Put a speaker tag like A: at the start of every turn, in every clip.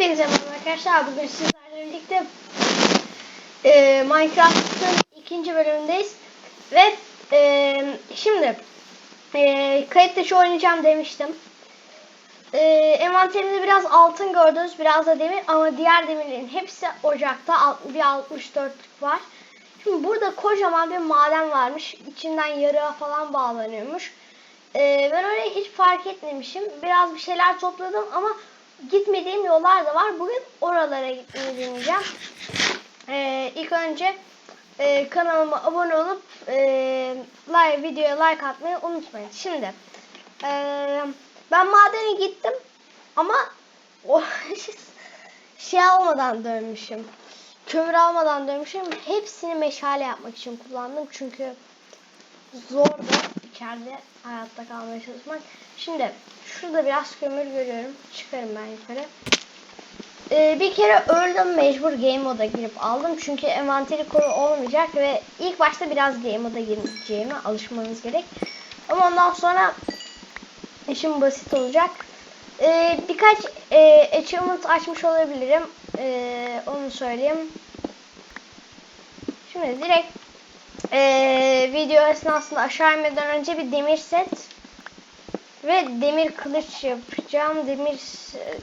A: Hepinize merhaba arkadaşlar. Bugün sizlerle birlikte e, Minecraft'ın ikinci bölümündeyiz. Ve e, şimdi e, kayıt dışı oynayacağım demiştim. E, envanterimde biraz altın gördünüz, biraz da demir ama diğer demirlerin hepsi ocakta. Bir 64'lük var. Şimdi burada kocaman bir maden varmış. İçinden yarığa falan bağlanıyormuş. Ee, ben orayı hiç fark etmemişim. Biraz bir şeyler topladım ama gitmediğim yollar da var. Bugün oralara gitmeyi deneyeceğim. Ee, ilk önce e, kanalıma abone olup e, like, videoya like atmayı unutmayın. Şimdi e, ben madene gittim ama o şey almadan dönmüşüm. Kömür almadan dönmüşüm. Hepsini meşale yapmak için kullandım. Çünkü zordu içeride hayatta kalmaya çalışmak. Şimdi şurada biraz kömür görüyorum. Çıkarım ben yukarı. Ee, bir kere öldüm mecbur game moda girip aldım. Çünkü envanteri konu olmayacak ve ilk başta biraz game moda gireceğime alışmanız gerek. Ama ondan sonra işim basit olacak. Ee, birkaç e, achievement açmış olabilirim. Ee, onu söyleyeyim. Şimdi direkt ee, video esnasında aşağı inmeden önce bir demir set ve demir kılıç yapacağım. Demir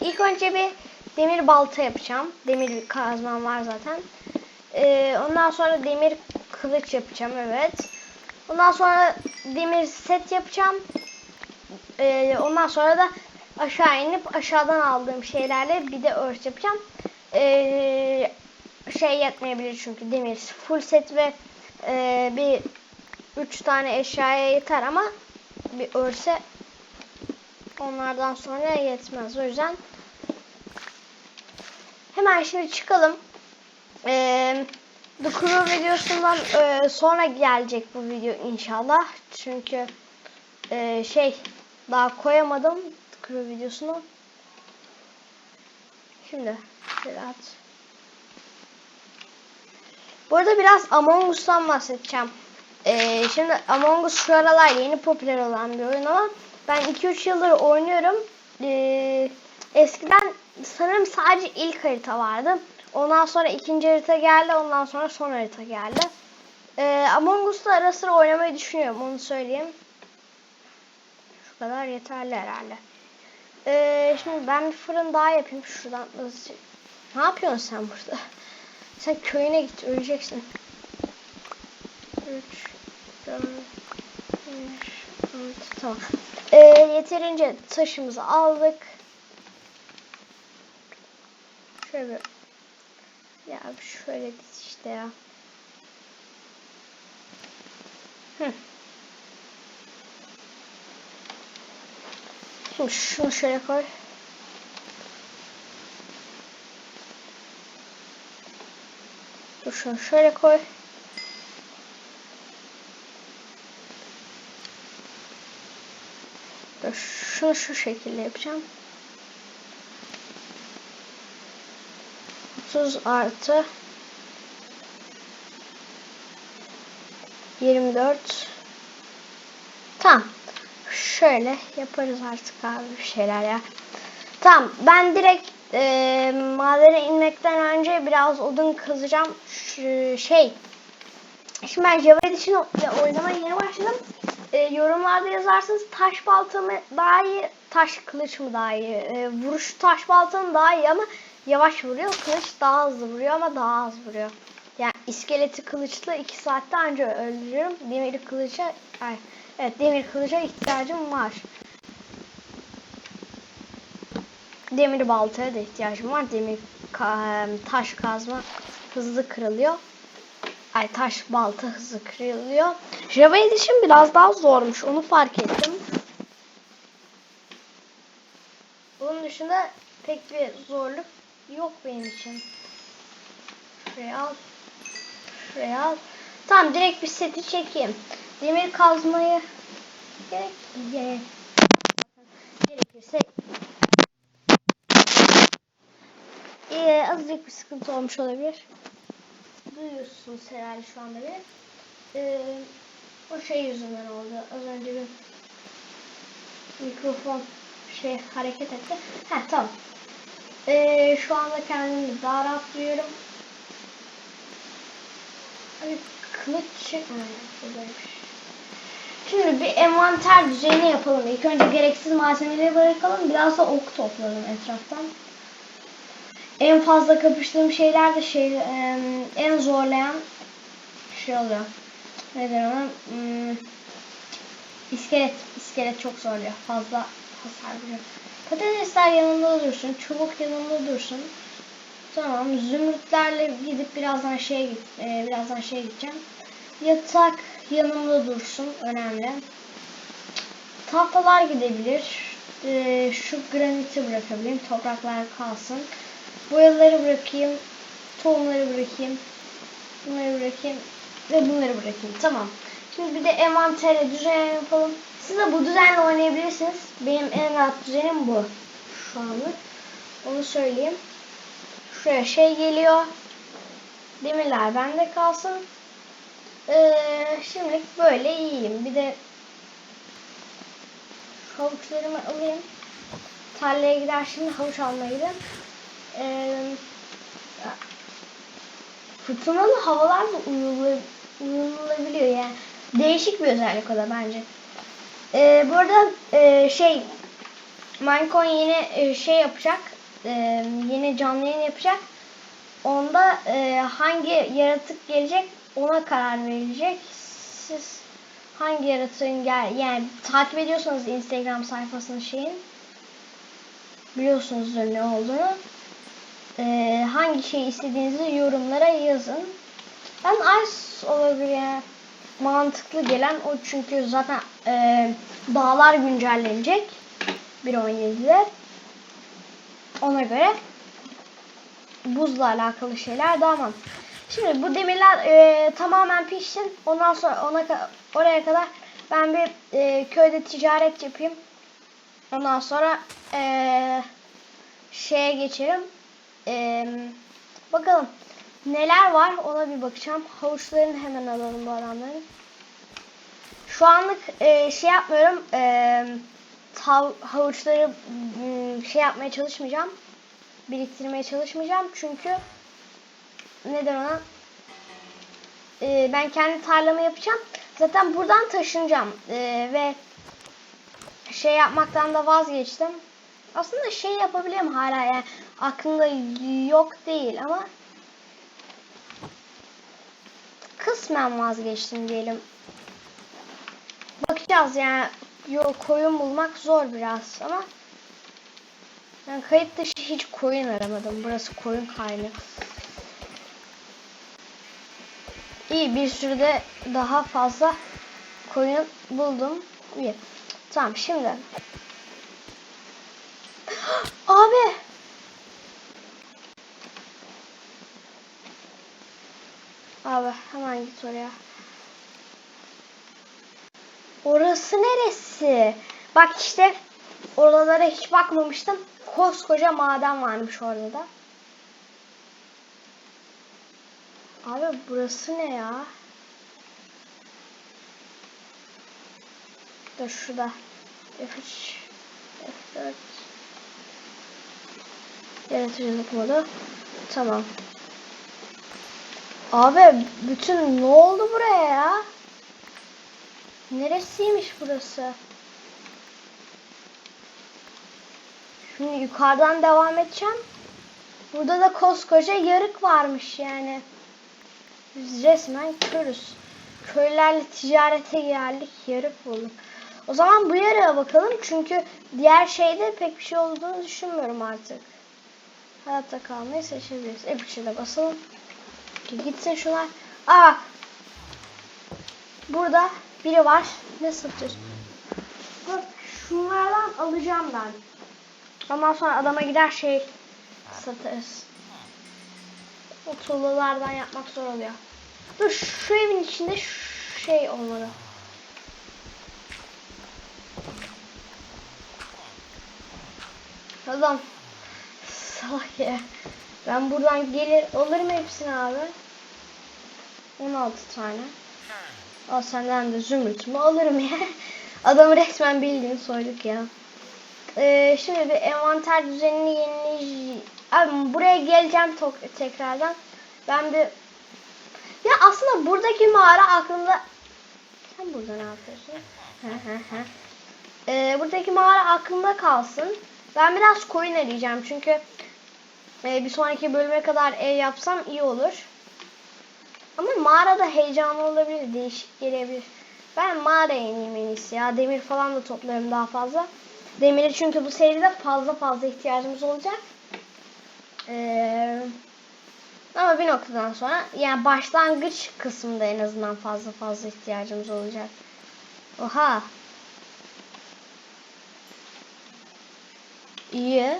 A: ilk önce bir demir balta yapacağım. Demir kazmam var zaten. Ee, ondan sonra demir kılıç yapacağım evet. Ondan sonra demir set yapacağım. Ee, ondan sonra da aşağı inip aşağıdan aldığım şeylerle bir de örs yapacağım. Ee, şey yetmeyebilir çünkü demir full set ve e, bir üç tane eşyaya yeter ama bir örse onlardan sonra yetmez. O yüzden hemen şimdi çıkalım. Ee, The Crew videosundan e, sonra gelecek bu video inşallah. Çünkü e, şey daha koyamadım The Crew videosunu. Şimdi at. Bu arada biraz Among Us'tan bahsedeceğim. Ee, şimdi Among Us şu aralar yeni popüler olan bir oyun ama ben 2-3 yıldır oynuyorum. Ee, eskiden sanırım sadece ilk harita vardı. Ondan sonra ikinci harita geldi. Ondan sonra son harita geldi. Ee, Among Us'ta ara sıra oynamayı düşünüyorum. Onu söyleyeyim. Şu kadar yeterli herhalde. Ee, şimdi ben bir fırın daha yapayım. Şuradan hızlıca. Ne yapıyorsun sen burada? Sen köyüne git öleceksin. 3 4 5 6 tamam. Ee, yeterince taşımızı aldık. Şöyle ya şöyle diz işte ya. Hı. Şimdi şunu şöyle koy. Dur şunu şöyle koy. Dur şunu şu şekilde yapacağım. 30 artı 24 Tamam. Şöyle yaparız artık abi bir şeyler ya. Tamam ben direkt e, madene inmekten önce biraz odun kazacağım. Şu, şey. Şimdi ben Java Edition oynamaya yeni başladım. E, yorumlarda yazarsınız taş balta mı daha iyi, taş kılıç mı daha iyi? E, vuruş taş baltanın daha iyi ama yavaş vuruyor. Kılıç daha hızlı vuruyor ama daha az vuruyor. Yani iskeleti kılıçla 2 saatte anca öldürüyorum. Demir kılıca ay, evet demir kılıca ihtiyacım var. Demir baltaya da ihtiyacım var. Demir ka taş kazma hızlı kırılıyor. Ay taş balta hızlı kırılıyor. Java Edition biraz daha zormuş. Onu fark ettim. Bunun dışında pek bir zorluk yok benim için. Şuraya al. Şuraya al. Tamam direkt bir seti çekeyim. Demir kazmayı gerek gerekirse ee, azıcık bir sıkıntı olmuş olabilir. Duyuyorsunuz herhalde şu anda bir. Ee, o şey yüzünden oldu. Az önce bir mikrofon şey hareket etti. Ha tamam. Ee, şu anda kendimi daha rahat duyuyorum. Hani kılıç çek... Ha, buradaymış. Şimdi bir envanter düzeyini yapalım. İlk önce gereksiz malzemeleri bırakalım. Biraz da ok toplayalım etraftan. En fazla kapıştığım şeyler de şey em, en zorlayan şey oluyor. Nedir ona? Hmm, iskelet. Çok zorluyor. Fazla hasar vuruyor. Patatesler yanında dursun. Çubuk yanında dursun. Tamam. Zümrütlerle gidip birazdan şeye git, e, birazdan şeye gideceğim. Yatak yanımda dursun. Önemli. Tahtalar gidebilir. E, şu graniti bırakabilirim. Topraklar kalsın. Boyaları bırakayım. Tohumları bırakayım. Bunları bırakayım. Ve bunları bırakayım. Tamam. Şimdi bir de envantere düzen yapalım. Siz de bu düzenle oynayabilirsiniz. Benim en rahat düzenim bu. Şu anlık. Onu söyleyeyim. Şuraya şey geliyor. Demirler bende kalsın. Ee, şimdilik böyle iyiyim. Bir de havuçlarımı alayım. Tarlaya gider şimdi havuç almaya gidelim. Ee, fırtınalı havalar da uyulu- uyulabiliyor yani. Değişik bir özellik o da bence. Ee, bu arada e, şey Minecon yeni e, şey yapacak. E, yeni canlı yayın yapacak. Onda e, hangi yaratık gelecek ona karar verilecek. Siz hangi yaratığın gel yani takip ediyorsanız Instagram sayfasının şeyin biliyorsunuzdur ne olduğunu. E, hangi şeyi istediğinizi yorumlara yazın. Ben Ice olabilir mantıklı gelen o çünkü zaten e, dağlar güncellenecek 1.17'de. Ona göre buzla alakalı şeyler daha mantıklı. Şimdi bu demirler e, tamamen pişsin. Ondan sonra ona oraya kadar ben bir e, köyde ticaret yapayım. Ondan sonra e, şeye geçerim. E, bakalım neler var ona bir bakacağım. Havuçlarını hemen alalım bu adamların. Şu anlık e, şey yapmıyorum. E, tav, havuçları şey yapmaya çalışmayacağım. Biriktirmeye çalışmayacağım. Çünkü neden ona? E, ben kendi tarlamı yapacağım. Zaten buradan taşınacağım. E, ve şey yapmaktan da vazgeçtim. Aslında şey yapabilirim hala yani aklımda yok değil ama kısmen vazgeçtim diyelim. Bakacağız yani yok koyun bulmak zor biraz ama ben kayıt dışı hiç koyun aramadım. Burası koyun kaynağı. İyi bir sürü de daha fazla koyun buldum. İyi. Tamam şimdi. Abi. Abi hemen git oraya. Orası neresi? Bak işte oralara hiç bakmamıştım. Koskoca maden varmış orada da. Abi burası ne ya? Dur şurada. F3 F4 Yaratıcılık modu. Tamam. Abi bütün ne oldu buraya ya? Neresiymiş burası? Şimdi yukarıdan devam edeceğim. Burada da koskoca yarık varmış yani. Biz resmen körüz. Köylerle ticarete geldik, yarık bulduk. O zaman bu yarığa bakalım çünkü diğer şeyde pek bir şey olduğunu düşünmüyorum artık. Hayatta kalmayı seçebiliriz. F3'e basalım. Gitsin şunlar. Aa! Burada biri var. Ne satıyorsun? Bak şunlardan alacağım ben. Ondan sonra adama gider şey satarız. O tuğlalardan yapmak zor oluyor. Dur şu evin içinde şey olmalı. Adam salak ya. Ben buradan gelir alırım hepsini abi. 16 tane. Al senden de zümrütümü alırım ya. Adamı resmen bildiğin soyduk ya. Ee, şimdi bir envanter düzenini yenileyeceğim. Abi buraya geleceğim tekrardan. Ben bir ya aslında buradaki mağara aklımda sen burada ne yapıyorsun? Ee, buradaki mağara aklımda kalsın. Ben biraz koyun arayacağım çünkü e, bir sonraki bölüme kadar ev yapsam iyi olur. Ama mağarada heyecanlı olabilir, değişik gelebilir. Ben mağaraya ineyim en iyisi ya. Demir falan da toplarım daha fazla. Demiri çünkü bu seride fazla fazla ihtiyacımız olacak. Ee, ama bir noktadan sonra yani başlangıç kısmında en azından fazla fazla ihtiyacımız olacak. Oha. İyi.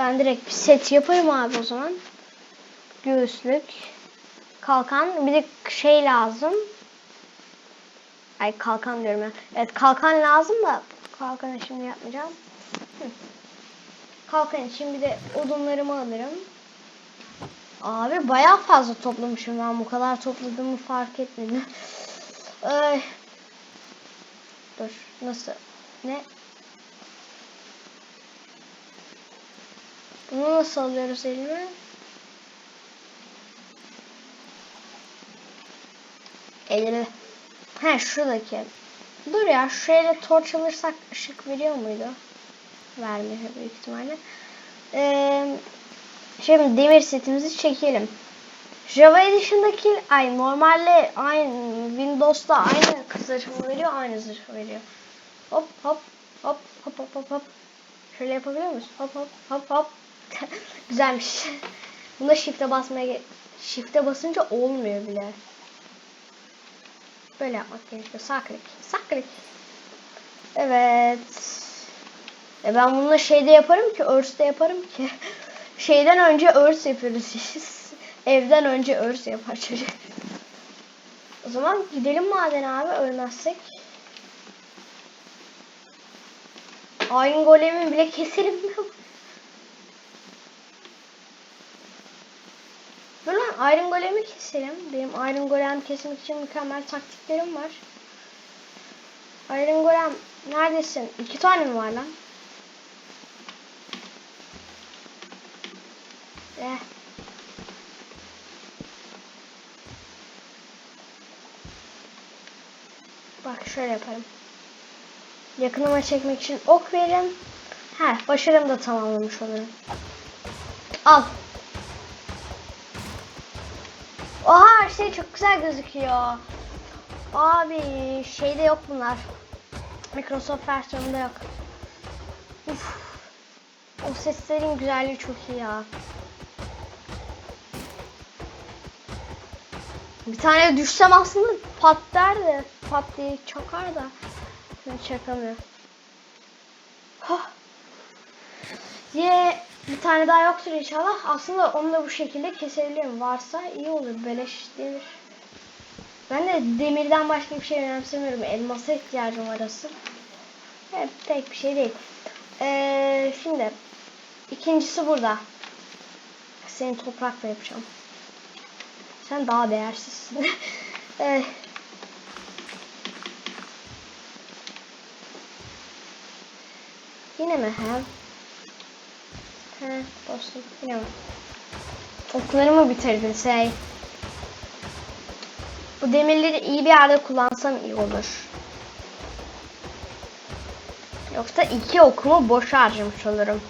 A: Ben direkt bir set yaparım abi o zaman. Göğüslük. Kalkan. Bir de şey lazım. Ay kalkan diyorum ya. Evet kalkan lazım da kalkanı şimdi yapmayacağım. Hı. Kalkan için bir de odunlarımı alırım. Abi bayağı fazla toplamışım ben. Bu kadar topladığımı fark etmedim. Ay. Dur. Nasıl? Ne? Bunu nasıl alıyoruz elime? Elime. He şuradaki. Dur ya şuraya torç alırsak ışık veriyor muydu? Vermiyor büyük ihtimalle. Ee, şimdi demir setimizi çekelim. Java Edition'daki ay normalde aynı Windows'ta aynı zırhı veriyor, aynı zırhı veriyor. Hop hop hop hop hop hop hop. Şöyle yapabiliyor muyuz? Hop hop hop hop. Güzelmiş. Bunda shift'e basmaya shift'e basınca olmuyor bile. Böyle yapmak gerekiyor. Sağ klik. Evet. E ben bununla şeyde yaparım ki, Earth'te yaparım ki. Şeyden önce Earth yapıyoruz biz. Evden önce Earth yapar çocuk. O zaman gidelim maden abi ölmezsek. Ayın golemi bile keselim mi? Dur lan Iron Golem'i keselim. Benim Iron Golem kesmek için mükemmel taktiklerim var. Iron Golem neredesin? İki tane mi var lan? Eh. Bak şöyle yaparım. Yakınıma çekmek için ok veririm. He, başarımı da tamamlamış olurum. Al. Her şey çok güzel gözüküyor. Abi şeyde yok bunlar. Microsoft versiyonunda yok. Uf. O seslerin güzelliği çok iyi ya. Bir tane düşsem aslında patlar da pat diye çakar da. Çakamıyor. Hah. Ye bir tane daha yoktur inşallah. Aslında onu da bu şekilde kesebilirim. Varsa iyi olur. Beleş demir. Ben de demirden başka bir şey önemsemiyorum. Elmasa ihtiyacım var asıl. Evet, pek bir şey değil. Ee, şimdi ikincisi burada. Seni toprakla yapacağım. Sen daha değersizsin. ee, yine mi he? He dostum yine mi? Oklarımı bitirdin şey. Bu demirleri iyi bir yerde kullansam iyi olur. Yoksa iki okumu boşa harcamış olurum.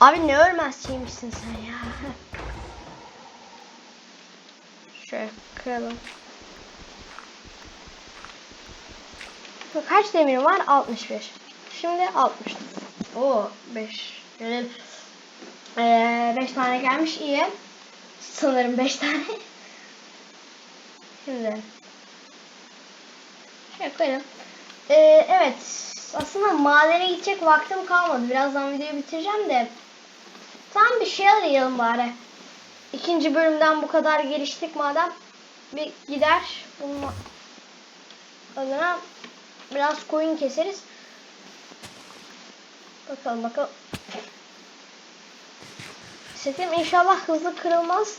A: Abi ne ölmez şeymişsin sen ya. Şöyle kıralım. Kaç demir var? 61. Şimdi 60. Oo 5. Yani 5 tane gelmiş iyi. Sanırım 5 tane. Şimdi şöyle koyalım. Ee, evet. Aslında madene gidecek vaktim kalmadı. Birazdan videoyu bitireceğim de. Tam bir şey arayalım bari. İkinci bölümden bu kadar geliştik madem. Bir gider. Bunun adına biraz koyun keseriz. Bakalım bakalım. Setim inşallah hızlı kırılmaz.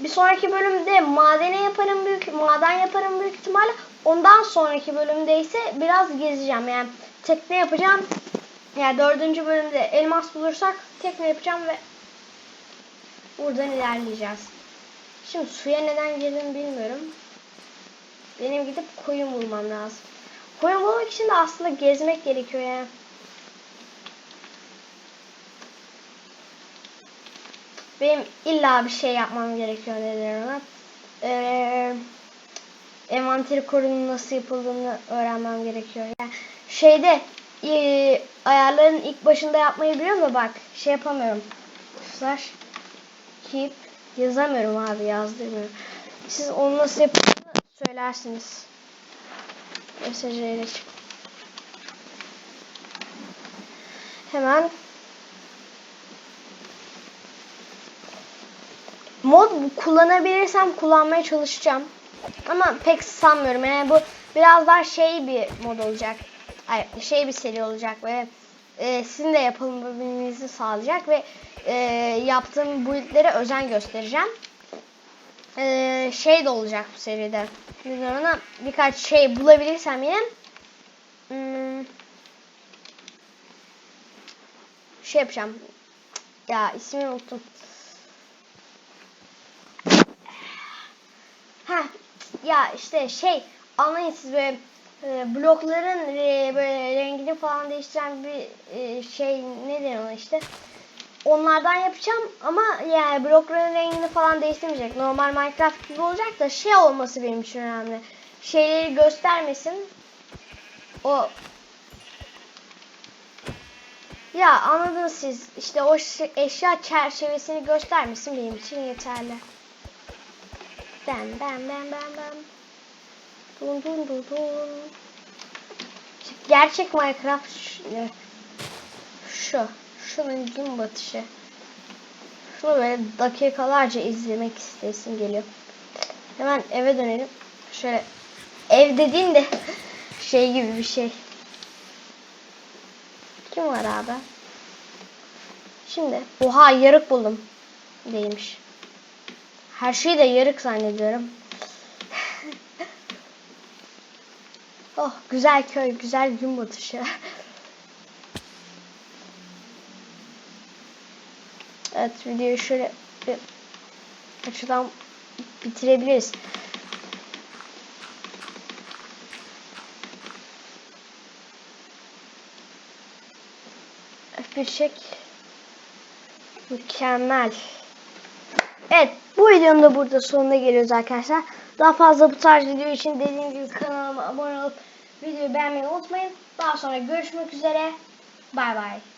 A: bir sonraki bölümde madene yaparım büyük maden yaparım büyük ihtimalle. Ondan sonraki bölümde ise biraz gezeceğim. Yani tekne yapacağım. Yani dördüncü bölümde elmas bulursak tekne yapacağım ve buradan ilerleyeceğiz. Şimdi suya neden girdim bilmiyorum. Benim gidip koyun bulmam lazım. Koyun bulmak için de aslında gezmek gerekiyor yani. Benim illa bir şey yapmam gerekiyor nedir ona. Ee, envanteri korunun nasıl yapıldığını öğrenmem gerekiyor. Yani şeyde e, ayarların ilk başında yapmayı biliyorum da bak şey yapamıyorum. Slash keep yazamıyorum abi yazdırmıyorum. Siz onu nasıl yaptığını söylersiniz. Mesajı iletişim. Hemen mod kullanabilirsem kullanmaya çalışacağım. Ama pek sanmıyorum. Yani bu biraz daha şey bir mod olacak. Ay, şey bir seri olacak ve e, sizin de yapabilmenizi sağlayacak ve e, yaptığım build'lere özen göstereceğim. E, şey de olacak bu seride. Ama birkaç şey bulabilirsem yine hmm, şey yapacağım. Ya ismini unuttum. Ha ya işte şey anlayın siz böyle e, blokların e, böyle rengini falan değiştiren bir e, şey nedir ona işte. Onlardan yapacağım ama yani blokların rengini falan değiştirmeyecek. Normal Minecraft gibi olacak da şey olması benim için önemli. Şeyleri göstermesin. O ya anladınız siz. İşte o eşya çerçevesini göstermesin benim için yeterli. Bam bam bam bam bam. Dun dun dun dun. Gerçek Minecraft şu. Şu. Şunun gün batışı. Şunu böyle dakikalarca izlemek istesim geliyor. Hemen eve dönelim. Şöyle ev dediğin de şey gibi bir şey. Kim var abi? Şimdi oha yarık buldum. Değilmiş. Her şeyi de yarık zannediyorum. oh güzel köy, güzel gün batışı. evet videoyu şöyle bir açıdan bitirebiliriz. Bir şey mükemmel. Evet bu videonun da burada sonuna geliyoruz arkadaşlar. Daha fazla bu tarz video için dediğim gibi kanalıma abone olup videoyu beğenmeyi unutmayın. Daha sonra görüşmek üzere. Bay bay.